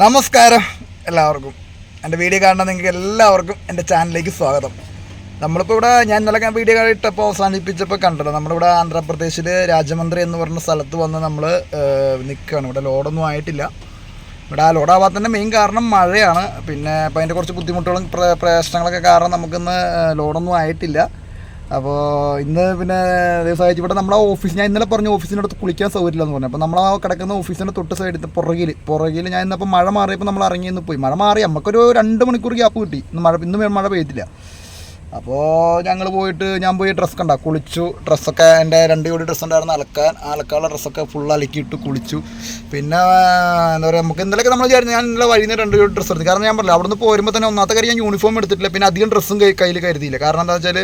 നമസ്കാരം എല്ലാവർക്കും. എന്റെ വീഡിയോ കാണുന്ന നിങ്ങൾക്ക് എല്ലാവർക്കും എന്റെ ചാനലിലേക്ക് സ്വാഗതം. നമ്മളിപ്പോൾ ഇവിടെ ഞാൻ ഇന്നലെ വീഡിയോ ഇട്ടപ്പോൾ അവസാനിപ്പിച്ചപ്പോൾ കണ്ടല്ലോ നമ്മളിവിടെ ആന്ധ്രാപ്രദേശിൽ രാജമന്ത്രി എന്ന് പറഞ്ഞ സ്ഥലത്ത് വന്ന് നമ്മൾ നിൽക്കുകയാണ് ഇവിടെ ലോഡൊന്നും ആയിട്ടില്ല. ഇവിടെ ആ ലോഡാവാത്തതിന്റെ മെയിൻ കാരണം മഴയാണ്. പിന്നെ അപ്പോൾ അതിന്റെ കുറച്ച് ബുദ്ധിമുട്ടുകളും പ്ര- പ്രശ്നങ്ങളൊക്കെ കാരണം നമുക്കിന്ന് ലോഡൊന്നും ആയിട്ടില്ല. അപ്പോൾ ഇന്ന് പിന്നെ ദിവസമായിട്ട് ഇവിടെ നമ്മുടെ ഓഫീസ് ഞാൻ ഇന്നലെ പറഞ്ഞു ഓഫീസിനടുത്ത് കുളിക്കാൻ സൗകര്യമില്ല എന്ന് പറഞ്ഞു. അപ്പോൾ നമ്മൾ ആ കിടക്കുന്ന ഓഫീസിന്റെ തൊട്ട് സൈഡിൽ പുറകിൽ പുറകിൽ ഞാൻ ഇന്നപ്പോൾ മഴ മാറിയപ്പോൾ നമ്മൾ ഇറങ്ങി നിന്ന് പോയി. മഴ മാറി നമുക്കൊരു രണ്ട് മണിക്കൂർ ഗ്യാപ്പ് കിട്ടി. ഇന്ന് മഴ ഇന്ന് മഴ പെയ്തില്ല. അപ്പോൾ ഞങ്ങൾ പോയിട്ട് ഞാൻ പോയി ഡ്രസ്സ് കണ്ട കുളിച്ചു. ഡ്രസ്സൊക്കെ എന്റെ രണ്ട് കൂടി ഡ്രസ്സ് ഉണ്ടായിരുന്നു. അലക്കാൻ അലക്കാനുള്ള ഡ്രസ്സൊക്കെ ഫുൾ അലക്കിയിട്ട് കുളിച്ചു. പിന്നെ എന്താ പറയുക നമുക്ക് ഇന്നലെയൊക്കെ നമ്മൾ വിചാരിച്ചു ഞാൻ ഇന്നലെ വൈകുന്നേരം രണ്ട് കൂടി ഡ്രസ്സ് എടുത്തു. കാരണം ഞാൻ പറഞ്ഞില്ല അവിടുന്ന് പോരുമ്പോൾ തന്നെ ഒന്നാമത്തെ കാര്യം ഞാൻ യൂണിഫോം എടുത്തിട്ടില്ല. പിന്നെ അധികം ഡ്രസ്സും കയ്യിൽ കരുതിയില്ല. കാരണം എന്താ വെച്ചാൽ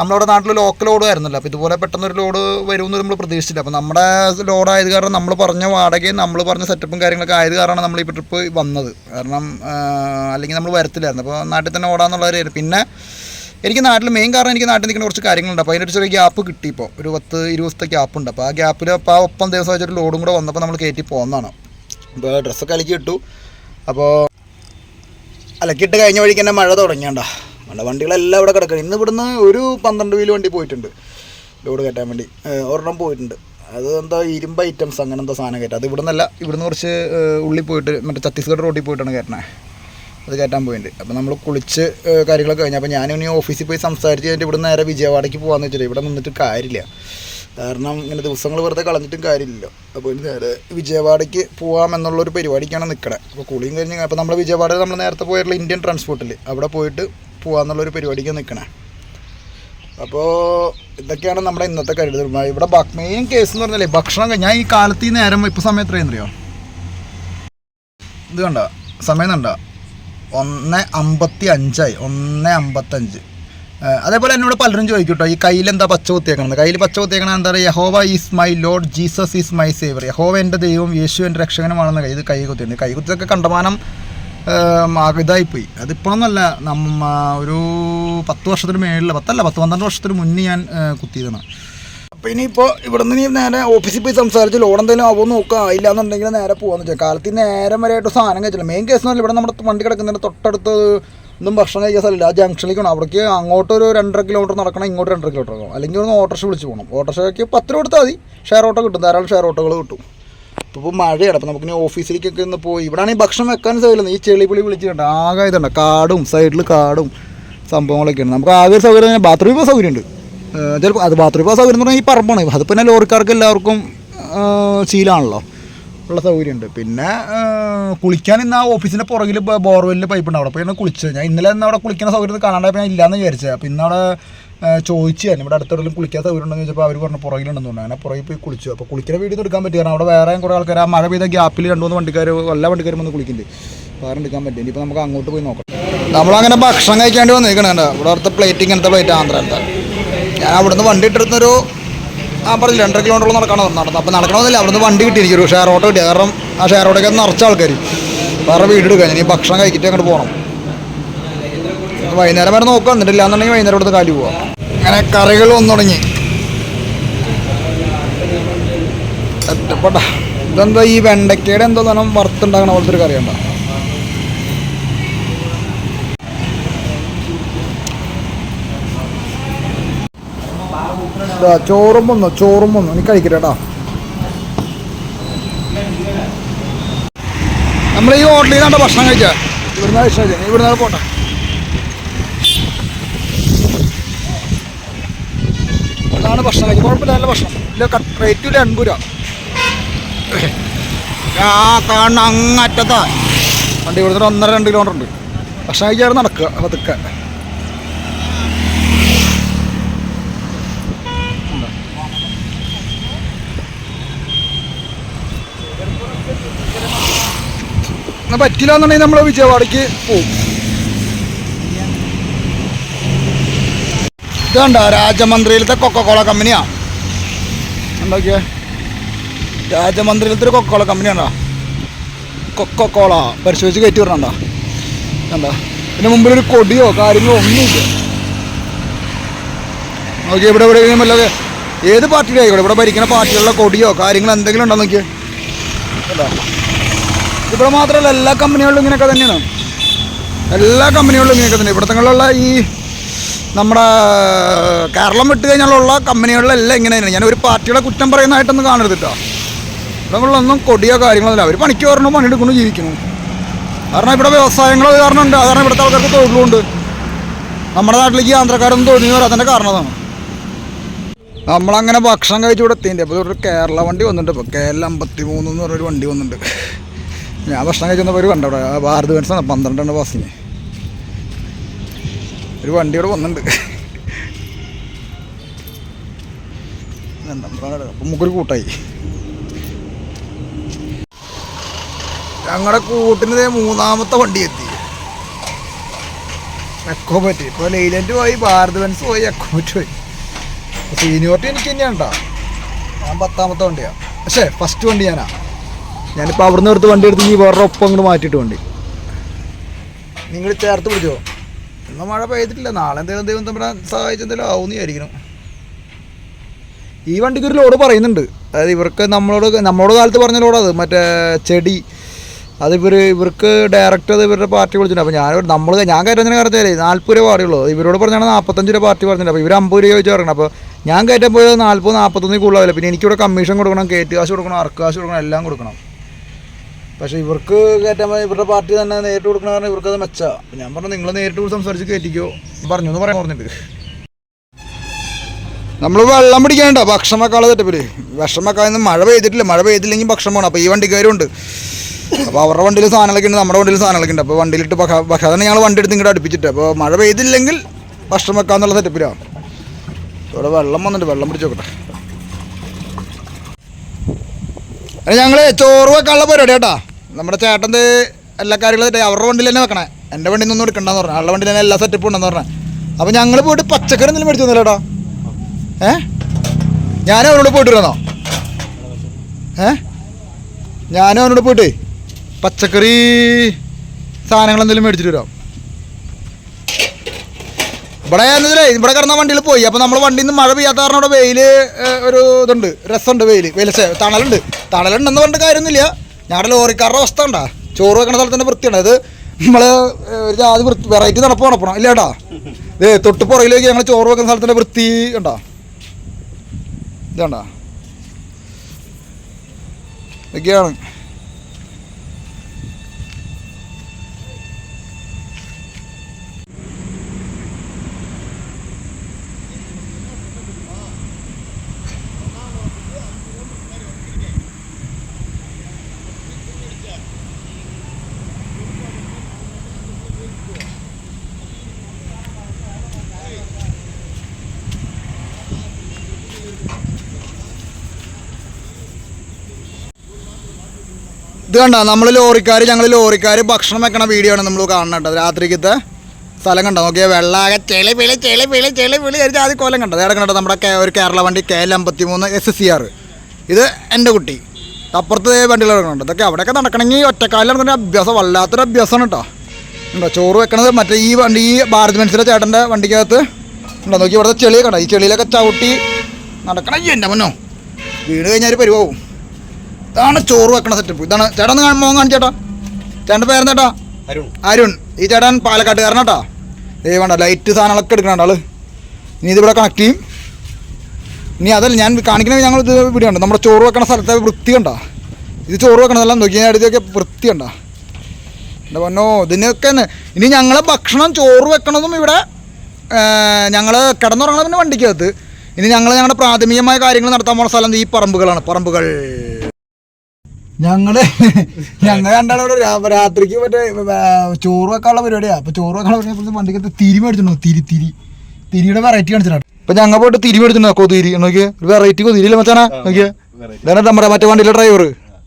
നമ്മളവിടെ നാട്ടിൽ ലോക്കൽ ലോഡ് ആയിരുന്നില്ല. അപ്പോൾ ഇതുപോലെ പെട്ടെന്നൊരു ലോഡ് വരുമെന്ന് നമ്മൾ പ്രതീക്ഷിച്ചില്ല. അപ്പോൾ നമ്മുടെ ലോഡ് ആയത് കാരണം നമ്മൾ പറഞ്ഞ വാടകയും നമ്മൾ പറഞ്ഞ സെറ്റപ്പും കാര്യങ്ങളൊക്കെ ആയത് കാരണമാണ് നമ്മൾ ഈ ട്രിപ്പ് വന്നത്. കാരണം അല്ലെങ്കിൽ നമ്മൾ വരത്തില്ലായിരുന്നു. അപ്പോൾ നാട്ടിൽ തന്നെ ഓടാന്നുള്ളവരായിരുന്നു. പിന്നെ എനിക്ക് നാട്ടിൽ മെയിൻ കാരണം എനിക്ക് നാട്ടിൽ നിൽക്കുന്ന കുറച്ച് കാര്യങ്ങളുണ്ട്. അപ്പോൾ അതിനൊരു ചെറിയ ഗ്യാപ്പ് കിട്ടി ഇപ്പോൾ ഒരു പത്ത് ഇരുപത് ദിവസത്തെ ഗ്യാപ്പ് ഉണ്ട്. അപ്പോൾ ആ ഗ്യാപ്പിൽ അപ്പോൾ ആ ഒപ്പം ദിവസം വെച്ചൊരു ലോഡും കൂടെ വന്നപ്പോൾ നമ്മൾ കയറ്റി പോകുന്നതാണ് അപ്പോൾ ഡ്രസ്സൊക്കെ അലക്കി ഇട്ടു. അപ്പോൾ അലക്കിയിട്ട് കഴിഞ്ഞ വഴിക്ക് തന്നെ മഴ തുടങ്ങിയണ്ട നമ്മുടെ വണ്ടികളെല്ലാം ഇവിടെ കിടക്കണം. ഇന്ന് ഇവിടുന്ന് ഒരു പന്ത്രണ്ട് വീൽ വണ്ടി പോയിട്ടുണ്ട്. ലോഡ് കയറ്റാൻ വേണ്ടി. ഒരെണ്ണം പോയിട്ടുണ്ട്. അത് എന്തോ ഇരുമ്പ് ഐറ്റംസ് അങ്ങനെ എന്തോ സാധനം കയറ്റാം. അത് ഇവിടെ നിന്നല്ല ഇവിടുന്ന് കുറച്ച് ഉള്ളിൽ പോയിട്ട് മറ്റേ ഛത്തീസ്ഗഡ് റോഡിൽ പോയിട്ടാണ് കയറ്റണേ. അത് കയറ്റാൻ പോയിട്ടുണ്ട് അപ്പോൾ നമ്മൾ കുളിച്ച് കാര്യങ്ങളൊക്കെ കഴിഞ്ഞു. അപ്പോൾ ഞാനിനി ഓഫീസിൽ പോയി സംസാരിച്ച് കഴിഞ്ഞിട്ട് ഇവിടെ നേരെ വിജയവാഡയ്ക്ക് പോകാമെന്ന് വെച്ചിട്ട് ഇവിടെ നിന്നിട്ട് കാര്യമില്ല. കാരണം ഇങ്ങനെ ദിവസങ്ങൾ വെറുതെ കളഞ്ഞിട്ടും കാര്യമില്ലല്ലോ. അപ്പോൾ നേരെ വിജയവാഡയ്ക്ക് പോകാം എന്നുള്ളൊരു പരിപാടിക്കാണ് നിൽക്കണേ അപ്പോൾ കുളിയും കഴിഞ്ഞ് അപ്പോൾ നമ്മൾ വിജയവാഡ നമ്മൾ നേരത്തെ പോയിട്ടുള്ള ഇന്ത്യൻ ട്രാൻസ്പോർട്ടിൽ അവിടെ പോയിട്ട് പോകാമെന്നുള്ളൊരു പരിപാടിക്ക് നിൽക്കണേ അപ്പോൾ ഇതൊക്കെയാണ് നമ്മുടെ ഇന്നത്തെ കരുതൽ. ഇവിടെ മെയിൻ കേസ് എന്ന് പറഞ്ഞാലേ ഭക്ഷണം ഞാൻ ഈ കാലത്ത് ഈ നേരം ഇപ്പോൾ സമയം എത്രയെന്നറിയോ ഇത് കണ്ട? സമയം കണ്ട? ഒന്ന് അമ്പത്തി അഞ്ചായി ഒന്ന് അമ്പത്തഞ്ച്. അതേപോലെ എന്നോട് പലരും ചോദിക്കും കേട്ടോ ഈ കയ്യിൽ എന്താ പച്ച കുത്തിയേക്കണത്? കയ്യിൽ പച്ച കുത്തിയേക്കണത് എന്താ പറയുക Jehovah is my lord Jesus is my saviour Jehovah എന്റെ ദൈവം യേശു എന്റെ രക്ഷകനുമാണെന്ന് കൈ ഇത് കൈ കുത്തിയുണ്ട് കൈ കുത്തിയൊക്കെ കണ്ടമാനം ഇതായിപ്പോയി അതിപ്പോഴൊന്നല്ല നമ്മ ഒരു പത്ത് വർഷത്തിന് മേളിൽ പത്തല്ല പത്ത് പന്ത്രണ്ട് വർഷത്തിന് മുന്നേ ഞാൻ കുത്തിയതാണ്. അപ്പോൾ ഇനിയിപ്പോൾ ഇവിടെ നിന്ന് ഇനി നേരെ ഓഫീസിൽ പോയി സംസാരിച്ച് ലോൺ എന്തെങ്കിലും ആവുമോ നോക്കുക ഇല്ല എന്നുണ്ടെങ്കിൽ നേരെ പോകാമെന്ന് വെച്ചാൽ കാലത്ത് നേരം വരെയായിട്ട് സാധനം കഴിച്ചില്ല. മെയിൻ കേസ് എന്ന് ഇവിടെ നമ്മുടെ വണ്ടി കിടക്കുന്നതിന്റെ തൊട്ടടുത്ത് ഒന്നും ഭക്ഷണം കഴിക്കാൻ സ്ഥലമില്ല. ആ ജംഗ്ഷനിലേക്ക് വേണം അവിടേക്ക് അങ്ങോട്ട് ഒരു രണ്ടര കിലോമീറ്റർ നടക്കണം ഇങ്ങോട്ട് രണ്ടര കിലോമീറ്റർ നടക്കണം. അല്ലെങ്കിൽ ഒന്ന് ഓട്ടോറിക്ഷ വിളിച്ച് പോകണം ഓട്ടോറിക്ഷയ്ക്ക് പത്ത് രൂപ കൊടുത്താൽ മതി. ഷെയർ ഓട്ടോ കിട്ടും. ധാരാളം ഷെയർ ഓട്ടോകൾ കിട്ടും. ഇപ്പോൾ മഴയാണ് അപ്പോൾ നമുക്ക് ഓഫീസിലേക്കൊക്കെ ഒന്ന് പോയി. ഇവിടെ ആണെങ്കിൽ ഭക്ഷണം വെക്കാൻ സൗകര്യം ഈ ചെളിപുളി വിളിച്ചിട്ടുണ്ട്. ആകെ ഇതുണ്ട്. കാടും സൈഡിൽ കാടും സംഭവങ്ങളൊക്കെയാണ്. നമുക്ക് ആകെ ഒരു സൗകര്യം ബാത്റൂമിൽ പോകാൻ സൗകര്യമുണ്ട്. ചിലപ്പോൾ അത് ബാത്റൂമിൽ പോകാൻ സൗകര്യം എന്ന് പറഞ്ഞാൽ ഈ പറമ്പാണ്. അത് പിന്നെ ലോറിക്കാർക്ക് എല്ലാവർക്കും ശീലമാണല്ലോ ഉള്ള സൗകര്യമുണ്ട്. പിന്നെ കുളിക്കാൻ ഇന്ന് ആ ഓഫീസിന്റെ പുറകിൽ ബോർവെല്ലിൽ പൈപ്പ് ഉണ്ട്. അവിടെ പോയി കുളിച്ചത് ഞാൻ ഇന്നലെ ഇന്ന് അവിടെ കുളിക്കുന്ന സൗകര്യം കാണാണ്ടായപ്പോൾ ഞാൻ ഇല്ലയെന്ന് വിചാരിച്ചത്. അപ്പോൾ ഇന്ന് അവിടെ ഏഹ്, ചോദിച്ചു തന്നെ ഇവിടെ അടുത്തെവിടെയും കുളിക്കാൻ സൗകര്യം ഉണ്ടെന്ന് ചോദിച്ചപ്പോൾ അവർ പറഞ്ഞു പുറകിലുണ്ടെന്ന് പറഞ്ഞു. അങ്ങനെ പുറകിൽ പോയി കുളിച്ചു. അപ്പോൾ കുളിക്കുന്ന വീഡിയോ എടുക്കാൻ പറ്റി കാരണം അവിടെ വേറെ കുറേ ആൾക്കാർ ആ മഴ പെയ്ത ഗ്യാപ്പിൽ രണ്ട് മൂന്ന് വണ്ടിക്കാർ എല്ലാ വണ്ടിക്കാരും വന്ന് കുളിക്കുന്നുണ്ട്. വേറെ എടുക്കാൻ പറ്റും ഇനിയിപ്പോൾ നമുക്ക് അങ്ങോട്ട് പോയി നോക്കാം. നമ്മളങ്ങനെ ഭക്ഷണം കഴിക്കാണ്ട് വന്നിരിക്കണേ ഇവിടെ അടുത്ത പ്ലേറ്റ് ഇങ്ങനത്തെ പ്ലേറ്റ് ആന്ധ്രത്തെ ഞാൻ അവിടുന്ന് വണ്ടി ഇട്ടിരുന്നൊരു ആ പറഞ്ഞില്ല രണ്ടര കിലോമീറ്റർ നടക്കണം നടന്നു അപ്പോൾ നടക്കണമെന്നില്ല. അവിടുന്ന് വണ്ടി കിട്ടി എനിക്കൊരു ഷെയർ ഓട്ടോ കിട്ടി. കാരണം ആ ഷെയർ ഓട്ടോയ്ക്ക് നിറച്ച ആൾക്കാർ വേറെ വീട് എടുക്കാൻ. ഇനി ഭക്ഷണം കഴിച്ചിട്ട് അങ്ങോട്ട് പോകണം വൈകുന്നേരം വരെ നോക്കാം. എന്നിട്ടില്ല എന്നുണ്ടെങ്കിൽ വൈകുന്നേരം ഇവിടുന്ന് കാലി പോവാം. അങ്ങനെ കറികൾ വന്നു തുടങ്ങി ഒറ്റപ്പെട്ട ഇതെന്താ ഈ വെണ്ടയ്ക്കയുടെ എന്തോ തന്നെ വറുത്തുണ്ടാക്കണ പോലത്തെ ഒരു കറിയുണ്ടോ ഉണ്ടോ? ചോറും വന്നു ചോറും വന്നു. നീ കഴിക്കട്ടെ കേട്ടോ നമ്മൾ ഈ ഹോട്ടലിൽ നിന്നാണ് ഭക്ഷണം കഴിച്ചാൽ ഇവിടുന്ന് കഴിച്ചാൽ ഇവിടുന്ന് പോട്ടെ. അതാണ് ഭക്ഷണം. കഴിച്ചത് കുഴപ്പമില്ല നല്ല ഭക്ഷണം. ഇല്ല റേറ്റ് ഇല്ല എൺപത് രൂപ. ആ കാണുന്ന അങ്ങറ്റത്താ. വണ്ടി ഇവിടുന്ന് ഒന്നര രണ്ട് കിലോമീറ്റർ ഉണ്ട്. ഭക്ഷണം കഴിക്കാറ് നടക്കുക പതുക്കെ. പറ്റില്ല എന്നുണ്ടെങ്കിൽ നമ്മൾ വിജയവാടിക്ക് പോവും. ഇത് കണ്ടോ രാജമന്ത്രിയിലത്തെ കൊക്കക്കോള കമ്പനിയാ എന്തൊക്കെയാ? രാജമന്ത്രിയിലത്തെ ഒരു കൊക്കക്കോള കമ്പനിയാണോ കൊക്കക്കോള പരിശോധിച്ച് കയറ്റി വരണണ്ടാ എന്താ ഇതിന് മുമ്പിൽ ഒരു കൊടിയോ കാര്യങ്ങളോ ഒന്നുമില്ല. നോക്കി ഇവിടെ ഇവിടെ ഏത് പാർട്ടിയുടെ ആയിക്കോട്ടെ ഇവിടെ ഭരിക്കുന്ന പാർട്ടികളുടെ കൊടിയോ കാര്യങ്ങളോ എന്തെങ്കിലും ഉണ്ടോ നോക്കിയേ? കണ്ടോ? ഇവിടെ മാത്രമല്ല എല്ലാ കമ്പനികളിലും ഇങ്ങനെയൊക്കെ തന്നെയാണ്. എല്ലാ കമ്പനികളിലും ഇങ്ങനെയൊക്കെ തന്നെ. ഇവിടത്തങ്ങളിലുള്ള ഈ നമ്മുടെ കേരളം വിട്ട് കഴിഞ്ഞാലുള്ള കമ്പനികളിലെല്ലാം ഇങ്ങനെ തന്നെയാണ് ഞാൻ ഒരു പാർട്ടിയുടെ കുറ്റം പറയുന്നതായിട്ടൊന്നും കാണരുത് കേട്ടോ ഇവിടങ്ങളിലൊന്നും കൊടിയോ കാര്യങ്ങളൊന്നുമില്ല അവർ പണിക്ക് വരണം പണിയെടുക്കുന്നു ജീവിക്കുന്നു. കാരണം ഇവിടെ വ്യവസായങ്ങൾ കാരണം ഉണ്ട് കാരണം ഇവിടുത്തെ ആൾക്കാർക്ക് തൊഴിലുണ്ട്. നമ്മുടെ നാട്ടിലേക്ക് ആന്ധ്രക്കാരൊന്നും തൊഴിലിന് വരാത്തതിന്റെ അതിന്റെ കാരണം അതാണ് നമ്മളങ്ങനെ ഭക്ഷണം കഴിച്ചു ഇവിടെ എത്തിന്റെ അപ്പോൾ ഒരു കേരള വണ്ടി വന്നിട്ടുണ്ട്. ഇപ്പോൾ കേരള അമ്പത്തി മൂന്ന് എന്ന് പറഞ്ഞൊരു വണ്ടി വന്നിട്ടുണ്ട്. ഞാൻ ഭക്ഷണം കഴിച്ചു വന്നപ്പോൾ ഒരു കണ്ടവിടെ ഭാരത് ബെൻസാണ് പന്ത്രണ്ടെണ്ണം ബസ്സിന് ഒരു വണ്ടി ഇവിടെ വന്നിട്ടുണ്ട് അപ്പം നമുക്കൊരു കൂട്ടായി. ഞങ്ങളുടെ കൂട്ടിന് മൂന്നാമത്തെ വണ്ടി എത്തി. എക്കോ പറ്റി. ഇപ്പോൾ ലൈലൻഡ് പോയി ഭാരത് ബെൻസ് പോയി എക്കോ പറ്റി പോയി. സീനിയോറിറ്റി എനിക്ക് തന്നെയാണ് കേട്ടോ ഞാൻ പത്താമത്തെ വണ്ടിയാ. പക്ഷേ ഫസ്റ്റ് വണ്ടി ഞാനാ. ഞാനിപ്പോൾ അവിടുന്ന് എടുത്ത് വണ്ടി എടുത്ത് ഈ വേറെ ഒപ്പം അങ്ങോട്ട് മാറ്റിയിട്ട് വണ്ടി. നിങ്ങൾ ചേർത്ത് പിടിച്ചോ? ഇന്ന് മഴ പെയ്തിട്ടില്ല. നാളെ എന്തെങ്കിലും ദൈവം തമ്മിൽ സഹായിച്ചെന്തെങ്കിലും ആവുമെന്ന് വിചാരിക്കണം ഈ വണ്ടിക്ക് ഒരു ലോഡ് പറയുന്നുണ്ട്. അതായത് ഇവർക്ക് നമ്മളോട് നമ്മളോട് കാലത്ത് പറഞ്ഞ ലോഡ് അത്. മറ്റേ ചെടി. അത് ഇവർ ഇവർക്ക് ഡയറക്റ്റ് അത് ഇവരുടെ പാർട്ടി വിളിച്ചിട്ടുണ്ട്. അപ്പോൾ ഞാൻ നമ്മൾ ഞാൻ കയറ്റുന്നതിന് കാര്യത്തിലേ നാൽപ്പത് രൂപ പാടിയുള്ളൂ ഇവരോട് പറഞ്ഞാണ് നാൽപ്പത്തഞ്ച് രൂപ പാർട്ടി പറഞ്ഞിട്ടുണ്ട്. അപ്പോൾ ഇവർ അമ്പത് രൂപ ചോദിച്ചു പറയണം. അപ്പോൾ ഞാൻ കയറ്റാൻ പോയത് നാൽപ്പത് നാൽപ്പത്തൊന്നിൽ കൂടുതലാവില്ല. പിന്നെ എനിക്കിവിടെ കമ്മീഷൻ കൊടുക്കണം കയറ്റ് കാശ് കൊടുക്കണം അർക്ക് കാശ് കൊടുക്കണം എല്ലാം കൊടുക്കണം. പക്ഷേ ഇവർക്ക് കയറ്റാൻ ഇവരുടെ പാർട്ടി തന്നെ നേരിട്ട് കൊടുക്കണ കാരണം ഇവർക്കത് മെച്ചാ. ഞാൻ പറഞ്ഞു നിങ്ങൾ നേരിട്ട് കൂടി സംസാരിച്ച് കയറ്റിക്കോ. പറഞ്ഞു എന്ന് പറയാൻ പറഞ്ഞിട്ട് നമ്മൾ വെള്ളം പിടിക്കാനുണ്ടോ ഭക്ഷണം വെക്കാനുള്ള തെറ്റപ്പിൽ ഭക്ഷണം വെക്കാൻ മഴ പെയ്തിട്ടില്ല മഴ പെയ്തില്ലെങ്കിൽ ഭക്ഷണം വേണം അപ്പോൾ ഈ വണ്ടിക്കാരുണ്ട്. അപ്പോൾ അവരുടെ വണ്ടിയിൽ സാധനങ്ങളൊക്കെ ഉണ്ട് നമ്മുടെ വണ്ടിയിൽ സാധനങ്ങളൊക്കെ ഉണ്ട്. അപ്പോൾ വണ്ടിയിലിട്ട് ഭക്ഷണം ഞങ്ങൾ വണ്ടി എടുത്ത് ഇങ്ങോട്ട് അടുപ്പിച്ചിട്ട്. അപ്പോൾ മഴ പെയ്തില്ലെങ്കിൽ ഭക്ഷണം വെക്കാമെന്നുള്ള സെറ്റപ്പിലാണ് ഇവിടെ വെള്ളം വന്നിട്ട് വെള്ളം പിടിച്ച് നോക്കട്ടെ. ഞങ്ങൾ ചോറ് വെക്കാനുള്ള പരിപാടി കേട്ടാ നമ്മുടെ ചേട്ടന്റെ എല്ലാ കാര്യങ്ങളും അവരുടെ വണ്ടിയിൽ തന്നെ വെക്കണേ. എന്റെ വണ്ടിയിൽ നിന്നൊന്നും എടുക്കണ്ടെന്ന് പറഞ്ഞു. ആളുടെ വണ്ടിയിൽ തന്നെ എല്ലാ സെറ്റപ്പും ഉണ്ടെന്ന് പറഞ്ഞു. അപ്പോൾ ഞങ്ങൾ പോയിട്ട് പച്ചക്കറി എന്തെങ്കിലും മേടിച്ചു തന്നില്ലേട്ടാ ഏ? ഞാനും അവനോട് പോയിട്ട് ഏ? ഞാനും അവനോട് പോയിട്ടേ പച്ചക്കറി സാധനങ്ങൾ എന്തെങ്കിലും മേടിച്ചിട്ട് വരാം. ഇവിടെ എന്നതിലേ ഇവിടെ കിടന്ന വണ്ടിയിൽ പോയി. അപ്പോൾ നമ്മൾ വണ്ടിയിൽ നിന്ന് മഴ പെയ്യാത്ത കാരണം ഇവിടെ വെയിൽ ഒരു ഇതുണ്ട്. രസമുണ്ട് വെയിൽ വെയിൽ തണലുണ്ട്. തണലുണ്ടെന്ന് പറഞ്ഞിട്ട് കാര്യമൊന്നുമില്ല. ഞങ്ങളുടെ ലോറിക്കാരുടെ അവസ്ഥ ഉണ്ടാ ചോറ് വെക്കണ സ്ഥലത്തിന്റെ വൃത്തിയുണ്ട് അത് നമ്മൾ ഒരു ജാതി വൃത്തി വെറൈറ്റി നടപ്പ് നടപ്പണം ഇല്ലേട്ടാ ഏ തൊട്ട് പുറകിലേക്ക് ഞങ്ങൾ ചോറ് വെക്കുന്ന സ്ഥലത്തിന്റെ വൃത്തി ഉണ്ടോ ഇതുണ്ടോ ഇതൊക്കെയാണ്. ഇത് കണ്ട? നമ്മൾ ലോറിക്കാർ ഞങ്ങൾ ലോറിക്കാർ ഭക്ഷണം വെക്കണ വീഡിയോ ആണ് നമ്മൾ കാണുന്നത് രാത്രിക്കത്തെ സ്ഥലം കണ്ടോ? നോക്കിയാൽ വെള്ളാകെ ചെളി പിളി ചെളി പിളി ചെളി പിളി കഴിച്ച് ആദ്യം കൊല്ലം കണ്ടത് ഏടെ കണ്ടോ നമ്മുടെ ഒരു കേരള വണ്ടി കെ എൽ അമ്പത്തി മൂന്ന് എസ് സി ആർ ഇത് എന്റെ കുട്ടി. അപ്പുറത്ത് വണ്ടികൾ കിടക്കുന്നുണ്ട് ഇതൊക്കെ അവിടെയൊക്കെ നടക്കണമെങ്കിൽ ഒറ്റക്കാലിൽ നടക്കുന്ന അഭ്യാസം വല്ലാത്തൊരു അഭ്യാസമാണ് കേട്ടോ. ഉണ്ടോ ചോറ് വെക്കണത് മറ്റേ ഈ വണ്ടി ഈ ഭാരത് മെൻസിലെ ചേട്ടന്റെ വണ്ടിക്കകത്ത്. ഉണ്ടോ നോക്കി ഇവിടുത്തെ ചെളിയൊക്കെ ഉണ്ടോ ഈ ചെളിയിലൊക്കെ ചവിട്ടി നടക്കണം എന്റെ മുന്നോ വീട് കഴിഞ്ഞാൽ പരിവാവും. ഇതാണ് ചോറ് വെക്കണ സെറ്റപ്പ് ഇതാണ് ചേട്ടൻ ഒന്ന് മോൻ കാണിച്ചേട്ടാ ചേട്ടന്റെ പേരെന്താ അരുൺ. അരുൺ. ഈ ചേട്ടൻ പാലക്കാട്ടുകാരനാ കേട്ടാ ഏ വേണ്ട ലൈറ്റ് സാധനങ്ങളൊക്കെ എടുക്കണ ആൾ. ഇനി ഇതിവിടെ കണക്ട് ചെയ്യും. ഇനി അതല്ല ഞാൻ കാണിക്കണ ഞങ്ങൾ ഇത് ഇവിടെ ഉണ്ട് നമ്മുടെ ചോറ് വെക്കണ സ്ഥലത്തെ വൃത്തി കണ്ട? ഇത് ചോറ് വെക്കണതെല്ലാം നോക്കി ഞാൻ അടുത്തൊക്കെ വൃത്തി കണ്ട? എന്റെ പൊന്നോ ഇതിനൊക്കെ തന്നെ ഇനി ഞങ്ങളെ ഭക്ഷണം ചോറ് വെക്കണതും ഇവിടെ ഞങ്ങൾ കിടന്നുറങ്ങണം പിന്നെ വണ്ടിക്കകത്ത്. ഇനി ഞങ്ങൾ ഞങ്ങളുടെ പ്രാഥമികമായ കാര്യങ്ങൾ നടത്താൻ പോകുന്ന സ്ഥലം ഈ പറമ്പുകളാണ് പറമ്പുകൾ. ഞങ്ങൾ ഞങ്ങൾ രണ്ടാളോട് രാത്രിക്ക് മറ്റേ ചോറ് വെക്കാനുള്ള പരിപാടിയാ. അപ്പൊ ചോറ് വെക്കാനുള്ള പരിപാടി വണ്ടിക്കകത്ത് തിരി മേടിച്ചിട്ടുണ്ടോ? തിരി തിരി. തിരിയുടെ വെറൈറ്റി കാണിച്ചിട്ടുണ്ട്. ഇപ്പൊ ഞങ്ങൾ പോയിട്ട് തിരി മേടിച്ചിട്ടുണ്ടോ? കൊതിരി. നോക്കിയേ. ഒരു വെറൈറ്റി കൊതിരിയില്ല മച്ചാനാ? നോക്കിയേ. ഇതാണ് നമ്മുടെ മറ്റേ വണ്ടിയിലെ ഡ്രൈവർ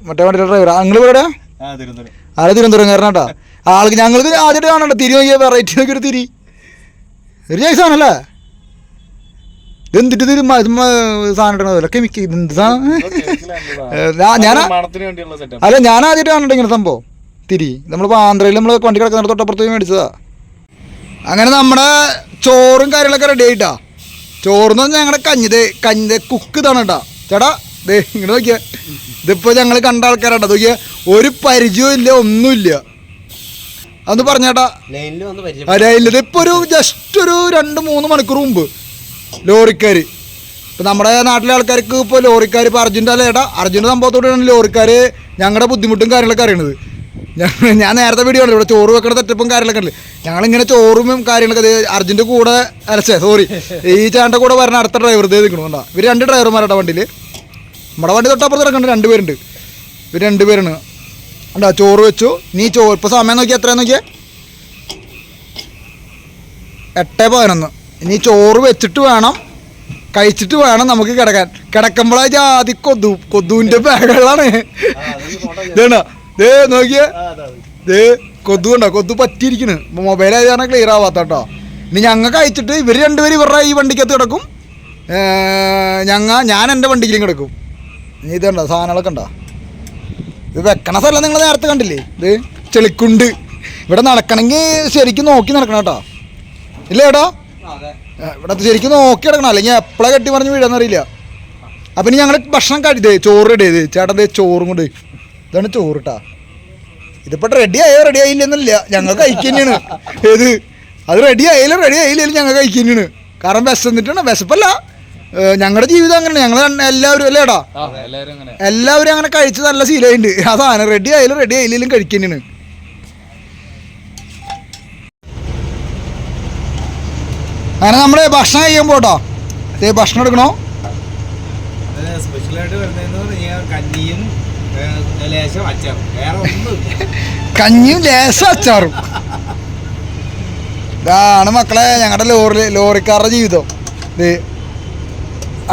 മറ്റേ വണ്ടിയിലെ ഡ്രൈവർ അങ്ങൾ ഇവിടെ ആ തിരുവനന്തപുരം. ആളെ തിരുവനന്തപുരംകാരനാട്ടാ ആൾക്ക് ഞങ്ങൾക്ക് ആദ്യമായിട്ട് കാണണ്ട തിരി നോക്കിയ. വെറൈറ്റി നോക്കിയൊരു തിരി. ഒരു ജൈസാണല്ലേ മ- ഇത് സാധനം ഇടണതല്ല കെമിക്കൽ എന്ത് സാധനം ഏ, ഞാ- ഞാനാ നിർമ്മാണത്തിന് വേണ്ടിയുള്ള സെറ്റപ്പ് അല്ല ഞാൻ ആദ്യമായിട്ട് കാണണ്ട ഇങ്ങനെ സംഭവം. തിരി. നമ്മളിപ്പോൾ ആന്ധ്രയിൽ നമ്മൾ വണ്ടി കിടക്കുന്ന തൊട്ടപ്പുറത്ത് മേടിച്ചതാ. അങ്ങനെ നമ്മുടെ ചോറും കാര്യങ്ങളൊക്കെ റെഡി ആയിട്ടാ. ചോറെന്ന് പറഞ്ഞാൽ ഞങ്ങളുടെ കഞ്ഞിത് കഞ്ഞിത് കുക്ക് ഇതാണ് കേട്ടാ. ചേട്ടാ ദേ ഇങ്ങനെ നോക്കിയാ. ഇതിപ്പോ ഞങ്ങൾ കണ്ട ആൾക്കാരാണ് നോക്കിയാ ഒരു പരിചയവും ഇല്ല ഒന്നുമില്ല. അന്ന് പറഞ്ഞേട്ടാ. ലൈനിൽ ഇതിപ്പോ ഒരു ജസ്റ്റ് ഒരു രണ്ട് മൂന്ന് മണിക്കൂർ മുമ്പ്. ലോറിക്കാർ ഇപ്പം നമ്മുടെ നാട്ടിലെ ആൾക്കാർക്ക് ഇപ്പോൾ ലോറിക്കാർ ഇപ്പോൾ അർജുന്റെ അല്ല ഏട്ടാ? അർജുന്റെ സംഭവത്തോടെയാണ് ലോറിക്കാർ ഞങ്ങളുടെ ബുദ്ധിമുട്ടും കാര്യങ്ങളൊക്കെ അറിയണത്. ഞാൻ- നേരത്തെ വീഡിയോ ഇവിടെ ചോറ് വെക്കണ തെറ്റപ്പും കാര്യങ്ങളൊക്കെ ഉണ്ട്. ഞങ്ങളിങ്ങനെ ചോറും കാര്യങ്ങളൊക്കെ അർജുന്റെ കൂടെ അരച്ചേ സോറി ഈ ചേട്ടന്റെ കൂടെ വരണ അടുത്ത ഡ്രൈവർ ഇതേ നിൽക്കണം കണ്ടാ? ഇവർ രണ്ട് ഡ്രൈവർമാരുടെ വണ്ടിയിൽ നമ്മുടെ വണ്ടി തൊട്ടപ്പുറത്ത് കിടക്കുന്നുണ്ട് രണ്ട് പേരുണ്ട്. ഇവർ രണ്ട് പേരാണ്. ഉണ്ടാ ചോറ് വെച്ചു. നീ ചോറ് ഇപ്പോൾ സമയം നോക്കിയാൽ എത്രയാണെന്ന് നോക്കിയേ? എട്ട് പതിനൊന്ന്. ഇനി ചോറ് വെച്ചിട്ട് വേണം. കഴിച്ചിട്ട് വേണം നമുക്ക് കിടക്കാൻ. കിടക്കുമ്പോഴാ ജാതി കൊതു കൊതുവിന്റെ ബാഗുകളാണ് ദേ നോക്കിയേ. ദേ കൊതു കണ്ടോ? കൊതു പറ്റിയിരിക്കണ്. മൊബൈൽ ആയത് കാരണം ക്ലിയർ ആവാത്ത കേട്ടോ ഇനി ഞങ്ങൾ കഴിച്ചിട്ട് ഇവർ രണ്ടുപേരും ഇവരുടെ ഈ വണ്ടിക്കകത്ത് കിടക്കും. ഞങ്ങ ഞാൻ എന്റെ വണ്ടിക്കിലും കിടക്കും. ഇനി ഇതുണ്ടോ സാധനങ്ങളൊക്കെ ഉണ്ടോ ഇത് വെക്കണ സ്ഥലം നിങ്ങൾ നേരത്തെ കണ്ടില്ലേ? ഇത് ചെളിക്കുണ്ട്. ഇവിടെ നടക്കണമെങ്കിൽ ശരിക്കും നോക്കി നടക്കണം കേട്ടോ. ഇല്ലേടോ ഇവിടെ ശരിക്കും നോക്കി എടുക്കണം അല്ലെങ്കിൽ എപ്പോഴാ കെട്ടി പറഞ്ഞ് വീഴാന്നറിയില്ല. അപ്പം ഇനി ഞങ്ങൾ ഭക്ഷണം കഴിതേ ചോറ് റെഡി ചെയ്ത് ചേട്ടൻ ചോറും കൊണ്ട്. ഇതാണ് ചോറ് ഇട്ടാ ഇതിപ്പോൾ റെഡി ആയോ? റെഡി ആയില്ലെന്നില്ല. ഞങ്ങൾ കഴിക്കുന്നതാണ് ഏത്? അത് റെഡി ആയാലും റെഡി ആയില്ലെങ്കിലും ഞങ്ങൾ കഴിക്കുന്നതാണ് കാരണം വിശന്നിട്ടാണ്. വിശപ്പല്ല. ഞങ്ങളുടെ ജീവിതം അങ്ങനെയാണ്. ഞങ്ങൾ എല്ലാവരും അല്ലേടാ ആ എല്ലാവരും അങ്ങനെ. എല്ലാവരും അങ്ങനെ കഴിച്ച് നല്ല ശീലമുണ്ട് അതാണ്. റെഡി ആയാലും റെഡി ആയില്ലെങ്കിലും കഴിക്കുന്നതാണ് അങ്ങനെ നമ്മൾ ഭക്ഷണം പോട്ടോ ദേ ഭക്ഷണം എടുക്കണോ? കഞ്ഞിയും ലേശം അച്ചാറും. ഇതാണ് മക്കളെ ഞങ്ങളുടെ ലോറി ലോറിക്കാരുടെ ജീവിതം. ഇത്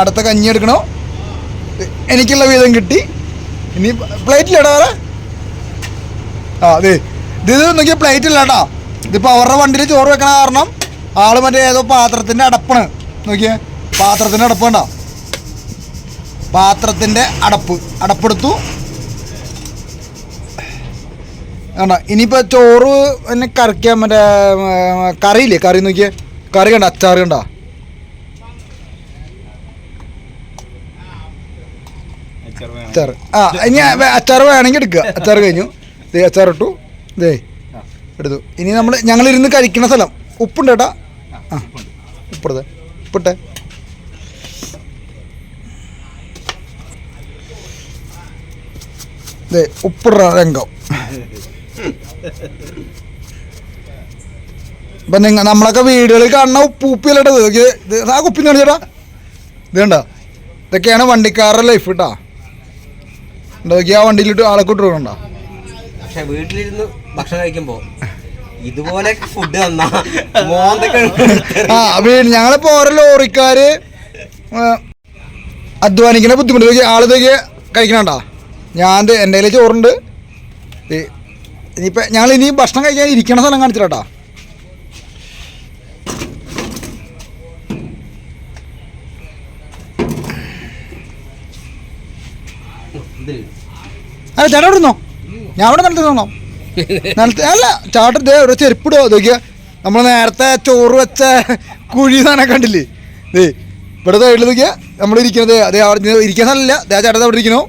അടുത്ത കഞ്ഞി എടുക്കണോ? എനിക്കുള്ള വീതം കിട്ടി. ഇനി പ്ലേറ്റിലിടാ വേറെ. ആ അതെ ഇത് നോക്കിയാൽ നോക്കിയ പ്ലേറ്റ് കേട്ടോ ഇതിപ്പോൾ അവരുടെ വണ്ടിയിൽ ചോറ് വെക്കണ കാരണം ആൾ മറ്റേ ഏതോ പാത്രത്തിന്റെ അടപ്പാണ്. നോക്കിയേ പാത്രത്തിന്റെ അടപ്പ് കണ്ടോ? പാത്രത്തിന്റെ അടപ്പ്. അടപ്പെടുത്തു. കണ്ട? ഇനിയിപ്പോൾ ചോറ് പിന്നെ കറിക്കാൻ മറ്റേ കറിയില്ലേ? കറി നോക്കിയേ. കറി കണ്ട? അച്ചാർ കണ്ട? അച്ചാർ. ആ ഇനി അച്ചാർ വേണമെങ്കിൽ എടുക്കുക. അച്ചാർ കഴിഞ്ഞു. അച്ചാർ ഇട്ടു. ദേ എടുത്തു. ഇനി നമ്മൾ ഞങ്ങളിരുന്ന് കഴിക്കുന്ന സ്ഥലം. ഉപ്പുണ്ട് കേട്ടാ. ആ ഇപ്പുറത്തെ ഇപ്പട്ടെ ദേ ഉപ്പിട രംഗം. ഇപ്പൊ നിങ്ങ നമ്മളൊക്കെ വീടുകളിൽ കാണുന്ന ഉപ്പ് ഉപ്പില്ലട്ടത് ഇത് ആ കുപ്പി കാണിച്ചേട്ടാ. ഇത് കണ്ട? ഇതൊക്കെയാണ് വണ്ടിക്കാരുടെ ലൈഫ് കേട്ടാ നോക്കി ആ വണ്ടിയിലിട്ട് ആളെ കൂട്ടിട്ടുണ്ടോ പക്ഷെ വീട്ടിലിരുന്ന് ഭക്ഷണം കഴിക്കുമ്പോ ഇതുപോലെ ഫുഡ് തന്നാ. മോന്തൊക്കെ ആ വീട് ഞങ്ങളിപ്പോ ഓരോ ലോറിക്കാര് അധ്വാനിക്കുന്ന ബുദ്ധിമുട്ട്. ആൾ ഇതൊക്കെ കഴിക്കണണ്ട? ഞാൻ എന്റെ കയ്യിൽ ചോറുണ്ട്. ഇനിയിപ്പോൾ ഞങ്ങൾ ഇനി ഭക്ഷണം കഴിക്കാൻ ഇരിക്കണ സ്ഥലം കാണിച്ചിട്ടാ അല്ല ചേട്ടാ ഇവിടെ നിന്നോ ഞാൻ അവിടെ നിന്നോ നിലത്ത് അല്ല ചാട്ടൻ ഒരു ചെരുപ്പിടുക നോക്കിയ. നമ്മൾ നേരത്തെ ചോറ് വെച്ച കുഴി സാധനം കണ്ടില്ലേ? ദേ ഇവിടെ സൈഡിൽ നോക്കിയാ നമ്മൾ ഇരിക്കുന്നത് അതേ അവിടെ ഇരിക്കാൻ സ്ഥലമില്ല. ദേ ചേട്ടൻ അവിടെ ഇരിക്കണോ.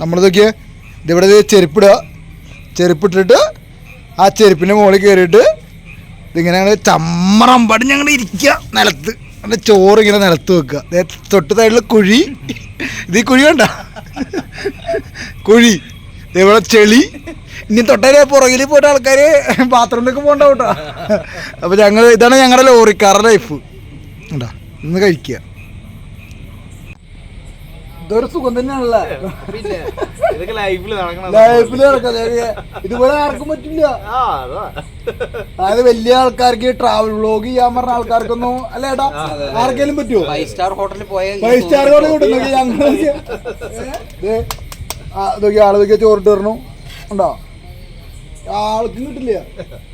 നമ്മൾ ഇത് ഇവിടെ ചെരുപ്പിടുക ചെരുപ്പിട്ടിട്ട് ആ ചെരുപ്പിന്റെ മുകളിൽ കയറിയിട്ട് ഇതിങ്ങനെ ഞങ്ങൾ ചമ്മറം പടി ഞങ്ങൾ ഇരിക്കുക നിലത്ത്. എന്നിട്ട് ചോറ് ഇങ്ങനെ നിലത്ത് വെക്കുക. തൊട്ട് സൈഡിൽ കുഴി. ഇത് ഈ കുഴി വേണ്ട കുഴി. ഇവിടെ ചെളി. ഇനി തൊട്ടേ പുറകിൽ പോയിട്ട് ആൾക്കാർ ബാത്റൂമിലേക്ക് പോകണ്ട കേട്ടോ. അപ്പോൾ ഞങ്ങൾ ഇതാണ് ഞങ്ങളുടെ ലോറിക്കാരുടെ ലൈഫ് ഉണ്ടാ ഇന്ന് കഴിക്കുക. ഇതൊരു സുഖം തന്നെയാണല്ലേ. ലൈഫിൽ ഇതുപോലെ ആർക്കും പറ്റില്ല. ആ അതായത് വലിയ ആൾക്കാർക്ക് ട്രാവൽ വ്ളോഗ് ചെയ്യാൻ പറഞ്ഞ ആൾക്കാർക്കൊന്നും അല്ല ഏട്ടാ? ആർക്കെങ്കിലും പറ്റുമോ ഫൈവ് സ്റ്റാർ ഹോട്ടലിൽ പോയ ഫൈവ് സ്റ്റാർ ഹോട്ടലിൽ കിട്ടുന്നു ഞങ്ങൾ ആൾ ചോറിട്ട് വരണു. ഉണ്ടോ? ആൾക്കും കിട്ടില്ല.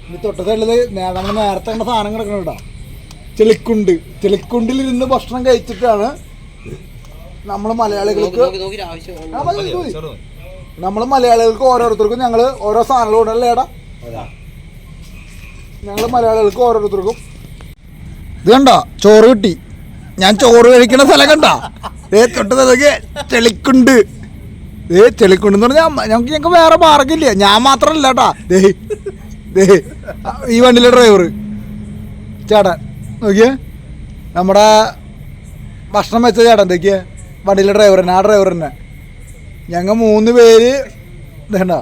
ഇനി തൊട്ടതല്ലത് നമ്മൾ നേരത്തെ കണ്ട സാധനം കിടക്കണം കേട്ടോ. ചെളിക്കുണ്ട്. ചെളിക്കുണ്ടിൽ ഇരുന്ന് ഭക്ഷണം കഴിച്ചിട്ടാണ് നമ്മൾ മലയാളികൾക്ക് നമ്മൾ. നമ്മൾ മലയാളികൾക്ക് ഓരോരുത്തർക്കും ഞങ്ങൾ ഓരോ സാധനങ്ങൾ കൊണ്ടല്ലേ ഏടാ? ഞങ്ങൾ മലയാളികൾക്ക് ഓരോരുത്തർക്കും. ഇത് കണ്ട? ചോറ് കിട്ടി. ഞാൻ ചോറ് കഴിക്കുന്ന സ്ഥലം കണ്ട? ഏ തൊട്ട് നോക്കിയേ ചെളിക്കുണ്ട്. ഏ ചെളിക്കുണ്ടെന്ന് പറഞ്ഞാൽ ഞങ്ങൾക്ക് ഞങ്ങൾക്ക് വേറെ മാർഗമില്ല ഞാൻ മാത്രമല്ല കേട്ടാ ദേ ദേ ഈ വണ്ടിയിലെ ഡ്രൈവർ ചേട്ടൻ നോക്കിയേ. നമ്മുടെ ഭക്ഷണം വെച്ച ചേട്ടൻ എന്തൊക്കെയാ വണ്ടിയിലെ ഡ്രൈവർ തന്നെ ആ ഡ്രൈവർ തന്നെ. ഞങ്ങൾ മൂന്ന് പേര് ഇതേണ്ട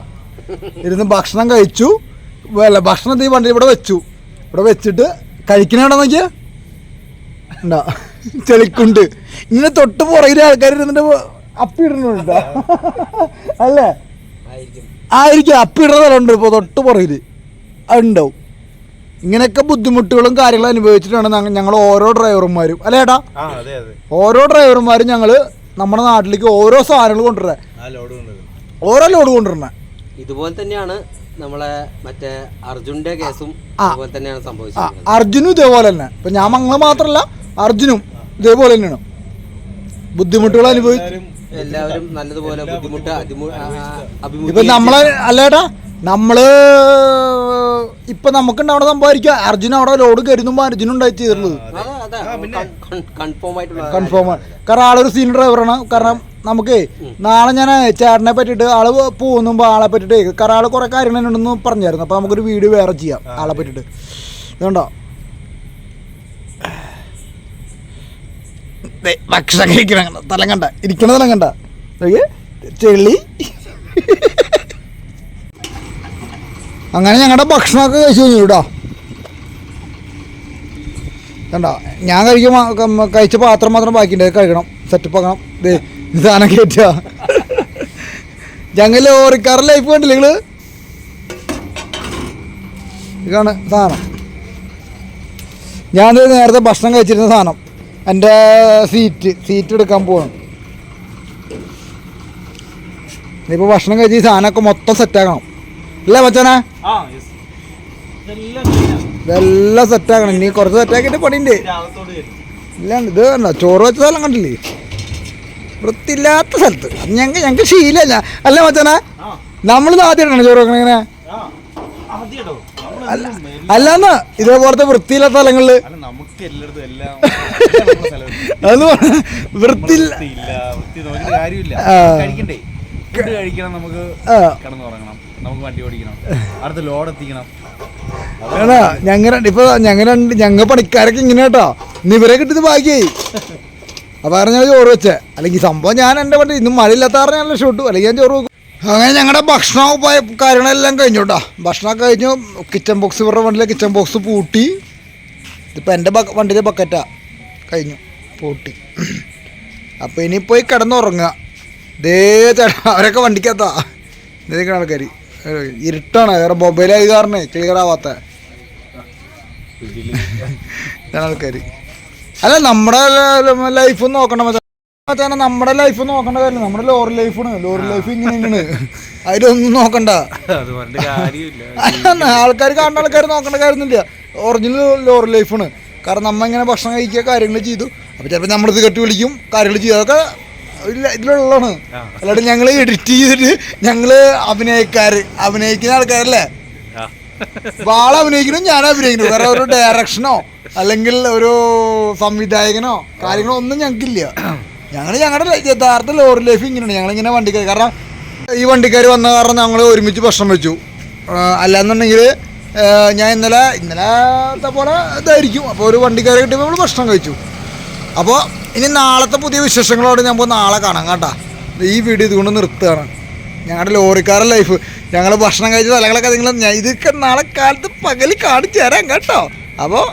ഇരുന്ന് ഭക്ഷണം കഴിച്ചു. അല്ല ഭക്ഷണം ഈ വണ്ടി ഇവിടെ വെച്ചു. ഇവിടെ വെച്ചിട്ട് കഴിക്കണേടാ നോക്കിയാ? ഉണ്ടാ ചെളിക്കുണ്ട് ഇങ്ങനെ തൊട്ട് പുറകിലെ ആൾക്കാർ ഇരുന്നിട്ട് അപ്പിടുന്നുണ്ട് അല്ലേ? ആയിരിക്കും. അപ്പിടുന്ന സ്ഥലമുണ്ട് ഇപ്പോൾ തൊട്ട് പുറകിൽ അതുണ്ടാവും. ഇങ്ങനെയൊക്കെ ബുദ്ധിമുട്ടുകളും കാര്യങ്ങളും അനുഭവിച്ചിട്ടാണ് ഞങ്ങ- ഞങ്ങൾ ഓരോ ഡ്രൈവർമാരും. അല്ലേ ഏട്ടാ? ആ അതെ അതെ. ഓരോ ഡ്രൈവർമാരും ഞങ്ങൾ നമ്മുടെ നാട്ടിലേക്ക് ഓരോ സാധനങ്ങൾ കൊണ്ടുവരാൻ ആ ലോഡ് കൊണ്ടുവരും. ഓരോ ലോഡ് കൊണ്ടുവരണേ ഇതുപോലെ തന്നെയാണ് നമ്മളെ മറ്റേ അർജുന്റെ കേസും. അതുപോലെ തന്നെയാണ് സംഭവിച്ചത്. അർജുനും ഇതേപോലെ തന്നെ. ഇപ്പൊ ഞാൻ മംഗളം മാത്രല്ല അർജുനും ഇതേപോലെ തന്നെയാണ്. ബുദ്ധിമുട്ടുകൾ അനുഭവിച്ചു എല്ലാവരും നല്ലതുപോലെ ബുദ്ധിമുട്ട് ഇപ്പൊ നമ്മൾ അല്ലേട്ടാ നമ്മൾ ഇപ്പൊ നമുക്ക് അവിടെ സംഭവമായിരിക്കും അർജുൻ അവിടെ ലോഡ് കരുതുമ്പോ അർജുൻ ഉണ്ടായി ചെയ്തിട്ടുള്ളത്. കൺഫേം ആണ്. കാരണം ആളൊരു സീനിയർ ഡ്രൈവറാണ് കാരണം നമുക്ക് നാളെ ഞാൻ ചേട്ടനെ പറ്റിയിട്ട് ആൾ പോകുന്നുമ്പോ ആളെ പറ്റിയിട്ട് കാരണം ആൾ കുറെ കാര്യങ്ങൾ ഉണ്ടെന്ന് പറഞ്ഞായിരുന്നു. അപ്പൊ നമുക്കൊരു വീഡിയോ വേറെ ചെയ്യാം ആളെ പറ്റിയിട്ട് ഇതുണ്ടോ? ഭക്ഷണം കഴിക്കണം കണ്ട? തലം കണ്ട. ഇരിക്കണ തലം കണ്ട. ചെളി. അങ്ങനെ ഞങ്ങളുടെ ഭക്ഷണമൊക്കെ കഴിച്ചു കഴിഞ്ഞു കേട്ടോ. കണ്ടോ? ഞാൻ കഴിക്കുമ്പോൾ കഴിച്ച പാത്രം മാത്രം ബാക്കിയുണ്ട്. കഴുകണം സെറ്റപ്പ് ആക്കണം. ഇത് സാധനം കയറ്റുക ഞങ്ങൾ ലോറിക്കാരുടെ ലൈഫ് കണ്ടില്ല നിങ്ങൾ? ഇതാണ് സാധനം. ഞാൻ നേരത്തെ ഭക്ഷണം കഴിച്ചിരുന്ന സാധനം. എന്റെ സീറ്റ് സീറ്റ് എടുക്കാൻ പോകണം ഇനിയിപ്പോൾ ഭക്ഷണം കഴിച്ച് ഈ സാധനമൊക്കെ മൊത്തം സെറ്റാക്കണം അല്ലേ മച്ചാനാ? ഇതെല്ലാം സെറ്റാക്കണം ഇനി കുറച്ച് സെറ്റാക്കിയിട്ട് പണിയുണ്ട്. ഇല്ല. ഇല്ലാണ്ട് ഇത് വേണ്ട ചോറ് വെച്ച സ്ഥലം കണ്ടില്ലേ? വൃത്തിയില്ലാത്ത സ്ഥലത്ത്. ഞങ്ങൾ ഞങ്ങൾക്ക് ശീലമല്ല അല്ലേ മച്ചാനാ? നമ്മളിത് ആദ്യമായിട്ടാണ് ചോറ് വെക്കണ അല്ലാന്ന് ഇതേപോലത്തെ വൃത്തിയില്ലാത്ത സ്ഥലങ്ങളിൽ അല്ല നമുക്ക് എല്ലായിടത്തും എല്ലാം. അത് വൃത്തിയില്ല. വൃത്തിയില്ല വൃത്തി നോക്കിയിട്ട് കാര്യമില്ല. ആ. കഴിക്കണ്ടേ? ഫുഡ് കഴിക്കണം നമുക്ക് ആ. കിടന്നുറങ്ങണം. നമുക്ക് വണ്ടി ഓടിക്കണം. അടുത്ത ലോഡ് എത്തിക്കണം. ഞങ്ങൾ ഇപ്പൊ ഞങ്ങൾ രണ്ട് ഞങ്ങൾ പണിക്കാരൊക്കെ ഇങ്ങനെ കേട്ടോ. ഇവരെ കിട്ടിയത് ഭാഗ്യായി. അപ്പൊ കാരണം ഞാൻ ചോറ് വെച്ചേ. അല്ലെങ്കിൽ സംഭവം ഞാൻ എന്റെ വണ്ടി ഇന്നും മഴയില്ലാത്ത കാരണം ഞാൻ ഷൂട്ടു. അല്ലെങ്കിൽ ഞാൻ ചോറ് വെക്കും. അങ്ങനെ ഞങ്ങളുടെ ഭക്ഷണ കാര്യങ്ങളെല്ലാം കഴിഞ്ഞു കേട്ടോ ഭക്ഷണം കഴിഞ്ഞു കിച്ചൺ ബോക്സ് ഇവരുടെ വണ്ടിയിലെ കിച്ചൺ ബോക്സ് പൂട്ടി. ഇതിപ്പോൾ എന്റെ വണ്ടിയിലെ ബക്കറ്റാ കഴിഞ്ഞു പൂട്ടി. അപ്പോൾ ഇനി പോയി കിടന്നുറങ്ങുക. ദേ ചേട്ടാ അവരൊക്കെ വണ്ടിക്കകത്താ. ഇതൊക്കെ ആൾക്കാർ ഇരുട്ടാണ് വേറെ മൊബൈലായി കാരണേ ക്ലിയർ ആവാത്ത. ആൾക്കാർ അല്ല നമ്മുടെ ലൈഫ് നോക്കണ്ട മച്ചാനെ നമ്മുടെ ലൈഫ് നോക്കേണ്ട കാര്യം നമ്മുടെ ലോറി ലൈഫാണ് ലോറി ലൈഫ് ഇങ്ങനെയാണ്. അതിലൊന്നും നോക്കണ്ട. അത് ആൾക്കാർ കാണുന്ന ആൾക്കാർ നോക്കേണ്ട കാര്യമൊന്നുമില്ല. ഒറിജിനൽ ലോറി ലൈഫാണ് കാരണം നമ്മ ഇങ്ങനെ ഭക്ഷണം കഴിക്കുക കാര്യങ്ങൾ ചെയ്തു. അപ്പോൾ ചിലപ്പോൾ നമ്മളിത് കെട്ടി വിളിക്കും കാര്യങ്ങൾ ചെയ്തു അതൊക്കെ ഇതിലുള്ളതാണ്. അല്ലാണ്ട് ഞങ്ങൾ എഡിറ്റ് ചെയ്തിട്ട് ഞങ്ങൾ അഭിനയക്കാർ അഭിനയിക്കുന്ന ആൾക്കാരല്ലേ? വാള അഭിനയിക്കണം ഞാൻ അഭിനയിക്കണം കാരണം ഒരു ഡയറക്ഷനോ അല്ലെങ്കിൽ ഒരു സംവിധായകനോ കാര്യങ്ങളോ ഒന്നും ഞങ്ങൾക്കില്ല. ഞങ്ങൾ ഞങ്ങളുടെ യഥാർത്ഥ ലോറി ലൈഫ് ഇങ്ങനെയാണ്. ഞങ്ങളിങ്ങനെ വണ്ടിക്കാർ കാരണം ഈ വണ്ടിക്കാർ വന്ന കാരണം ഞങ്ങൾ ഒരുമിച്ച് ഭക്ഷണം വെച്ചു. അല്ലാന്നുണ്ടെങ്കിൽ ഞാൻ ഇന്നലെ ഇന്നലത്തെ പോലെ ഇതായിരിക്കും. അപ്പോൾ ഒരു വണ്ടിക്കാരെ കിട്ടിയപ്പോൾ നമ്മൾ ഭക്ഷണം കഴിച്ചു. അപ്പോൾ ഇനി നാളത്തെ പുതിയ വിശേഷങ്ങളോട് പോയി നാളെ കാണാം കേട്ടോ. ഈ വീഡിയോ ഇതുകൊണ്ട് നിർത്തുകയാണ്. ഞങ്ങളുടെ ലോറിക്കാരുടെ ലൈഫ് ഞങ്ങൾ ഭക്ഷണം കഴിച്ച സ്ഥലങ്ങളൊക്കെ നിങ്ങൾ ഇതൊക്കെ നാളെ കാലത്ത് പകൽ കാണിച്ചു തരാം കേട്ടോ. അപ്പോൾ